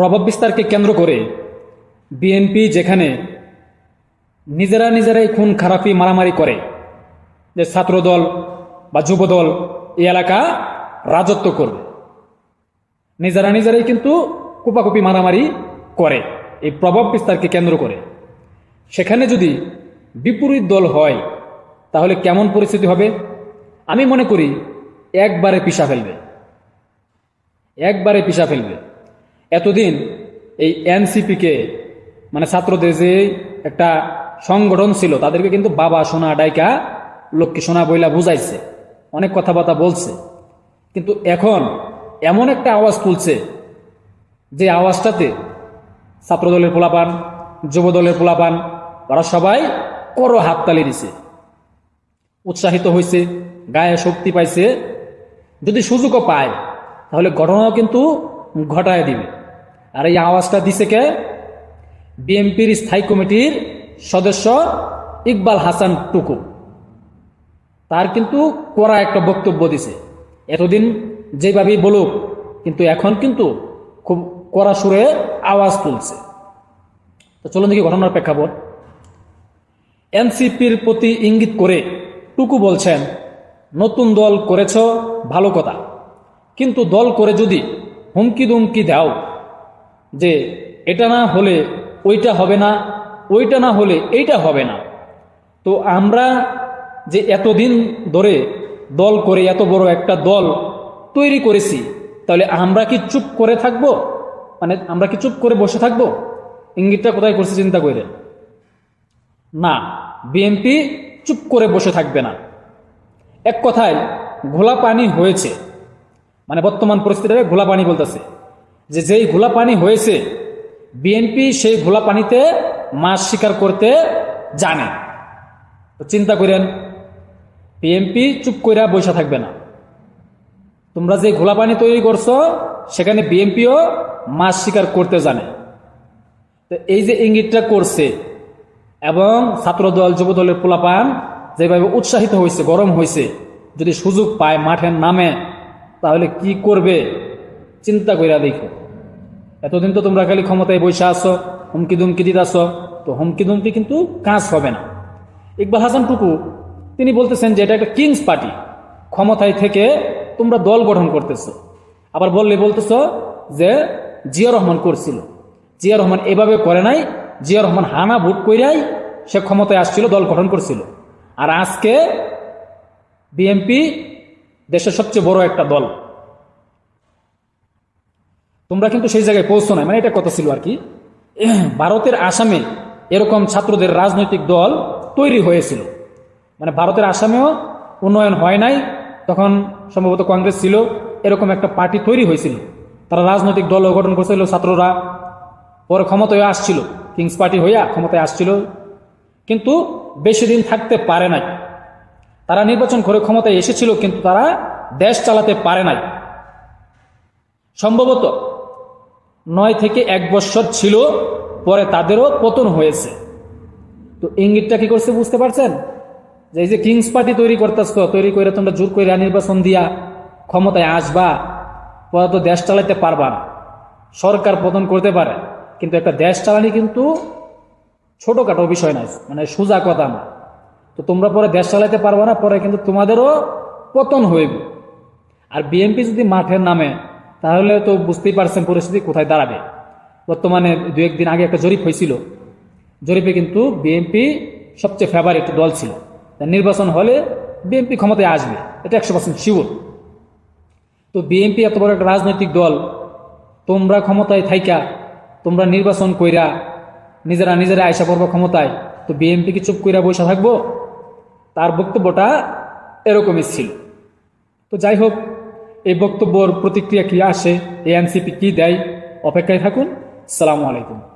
প্রভাব বিস্তারকে কেন্দ্র করে বিএনপি যেখানে নিজেরা নিজেরাই খুন খারাপি মারামারি করে, যে ছাত্রদল বা যুবদল এই এলাকা রাজত্ব করবে। নিজেরা নিজেরাই কিন্তু কুপাকুপি মারামারি করে, এই প্রভাব বিস্তারকে কেন্দ্র করে। সেখানে যদি বিপরীত দল হয়, তাহলে কেমন পরিস্থিতি হবে? আমি মনে করি, একবারে পিষা ফেলবে। একবারে পিষা ফেলবে। এতদিন এই এনসিপিকে মানে ছাত্রদের যে একটা সংগঠন ছিল, তাদেরকে কিন্তু বাবা সোনা ডাইকা লক্ষ্মী সোনা বইলা বুঝাইছে, অনেক কথাবার্তা বলছে। কিন্তু এখন এমন একটা আওয়াজ তুলছে যে আওয়াজটাতে ছাত্রদলের পোলাপান, যুবদলের পোলাপান, ওরা সবাই করো হাততালি দিছে। উৎসাহিত হয়েছে গায়ে শক্তি পাইছে। যদি সুযোগও পায়, তাহলে ঘটনাও কিন্তু ঘটায় দিবে। আর এই আওয়াজটা দিছে কে? বিএনপির স্থায়ী কমিটির সদস্য ইকবাল হাসান টুকু। তার কিন্তু কড়া একটা বক্তব্য দিছে। এতদিন যেভাবেই বলুক, কিন্তু এখন কিন্তু খুব কড়া সুরে আওয়াজ তুলছে। তো চলুন দেখি ঘটনার প্রেক্ষাপট। এনসিপির প্রতি ইঙ্গিত করে টুকু বলছেন, নতুন দল করেছ, ভালো কথা। কিন্তু দল করে যদি হুমকি দুমকি দাও যে এটা না হলে ওইটা হবে না, ওইটা না হলে এইটা হবে না। তো আমরা যে এতদিন ধরে দল করে এত বড় একটা দল তৈরি করেছি, তাহলে আমরা কি চুপ করে থাকব? মানে আমরা কি চুপ করে বসে থাকব? ইঙ্গিতটা কোথায় করছে চিন্তা করে না, বিএনপি চুপ করে বসে থাকবে না। এক কথায় ঘোলা পানি হয়েছে। মানে বর্তমান পরিস্থিতিতে ঘোলা পানি বলতেছে। যে যেই ঘোলা পানি হয়েছে বিএনপি সেই ঘোলা পানিতে মাছ শিকার করতে জানে। তো চিন্তা করেন বিএনপি চুপ কইরা বসে থাকবে না। তোমরা যে ঘোলা পানি তৈরি করছ, সেখানে বিএনপিও মাছ শিকার করতে জানে। তো এই যে ইঙ্গিতটা করছে, এবং ছাত্রদল, যুবদলের পোলাপান যেভাবে উৎসাহিত হয়েছে, গরম হয়েছে, যদি সুযোগ পায় মাঠের নামে, তাহলে কি করবে? চিন্তা কইরা দেখো। এতদিন তো তোমরা খালি ক্ষমতায় বসে আসো হুমকি দুমকি দিতে আসো তো হুমকি দুমকি কিন্তু কাজ হবে না। ইকবাল হাসান টুকু, তিনি বলতেছেন যে এটা একটা কিংস পার্টি, ক্ষমতায় থেকে তোমরা দল গঠন করতেছো। আবার বললে বলতেছো যে জিয়া রহমান করছিল। জিয়া রহমান এভাবে করে নাই, জিয়া রহমান হানা ভোট কইরাই সে ক্ষমতায় আসছিল, দল গঠন করছিল। আর আজকে বিএনপি দেশের সবচেয়ে বড় একটা দল। তোমরা কিন্তু সেই জায়গায় পৌঁছো নাই। মানে এটা কথা ছিল আর কি। ভারতের আসামে এরকম ছাত্রদের রাজনৈতিক দল তৈরি হয়েছিল। মানে ভারতের আসামেও উন্নয়ন হয় নাই। তখন সম্ভবত কংগ্রেস ছিল, এরকম একটা পার্টি তৈরি হয়েছিল। তারা রাজনৈতিক দল গঠন করেছিল, ছাত্ররা পরে ক্ষমতায় আসছিল, কিংস পার্টি হইয়া ক্ষমতায় আসছিল। কিন্তু বেশি দিন থাকতে পারে নাই। তারা নির্বাচন করে ক্ষমতায় এসেছিল, কিন্তু তারা দেশ চালাতে পারে নাই। সম্ভবত নয় থেকে এক বছর ছিল, পরে তাদেরও পতন হয়েছে। তো ইঙ্গিতটা কি করছে বুঝতে পারছেন? যে এই যে কিংস পার্টি তৈরি করতেছ, তৈরি করে তোমরা জোর করে নির্বাচন দিয়া ক্ষমতায় আসবা, পরে তো দেশ চালাইতে পারবা না। সরকার পতন করতে পারে, কিন্তু একটা দেশ চালানি কিন্তু ছোটোখাটো বিষয় নয় মানে সোজা কথা না। তো তোমরা পরে দেশ চালাইতে পারবে না, পরে কিন্তু তোমাদেরও পতন হইবে। আর বিএনপি যদি মাঠের নামে তাহলে তো বুঝতেই পারছেন পরিস্থিতি, কোথায় দাঁড়াবে। বর্তমানে দু একদিন আগে একটা জরিপ হয়েছিল। জরিপে কিন্তু বিএনপি সবচেয়ে ফেভারিট দল ছিল। নির্বাচন হলে বিএনপি ক্ষমতায় আসবে, এটা একশো পার্সেন্ট শিওর তো বিএনপি এত বড় একটা রাজনৈতিক দল, তোমরা ক্ষমতায় থাইকা, তোমরা নির্বাচন কইরা, নিজেরা নিজেরা আয়সা পড়ব ক্ষমতায়, তো বিএনপি কি চুপ কইরা বসে থাকব? তার বক্তব্যটা এরকমই ছিল। তো যাই হোক এই বক্তব্যর প্রতিক্রিয়া কি আসে? এ এনসিপি কী দেয়? অপেক্ষায় থাকুন। সালামু আলাইকুম।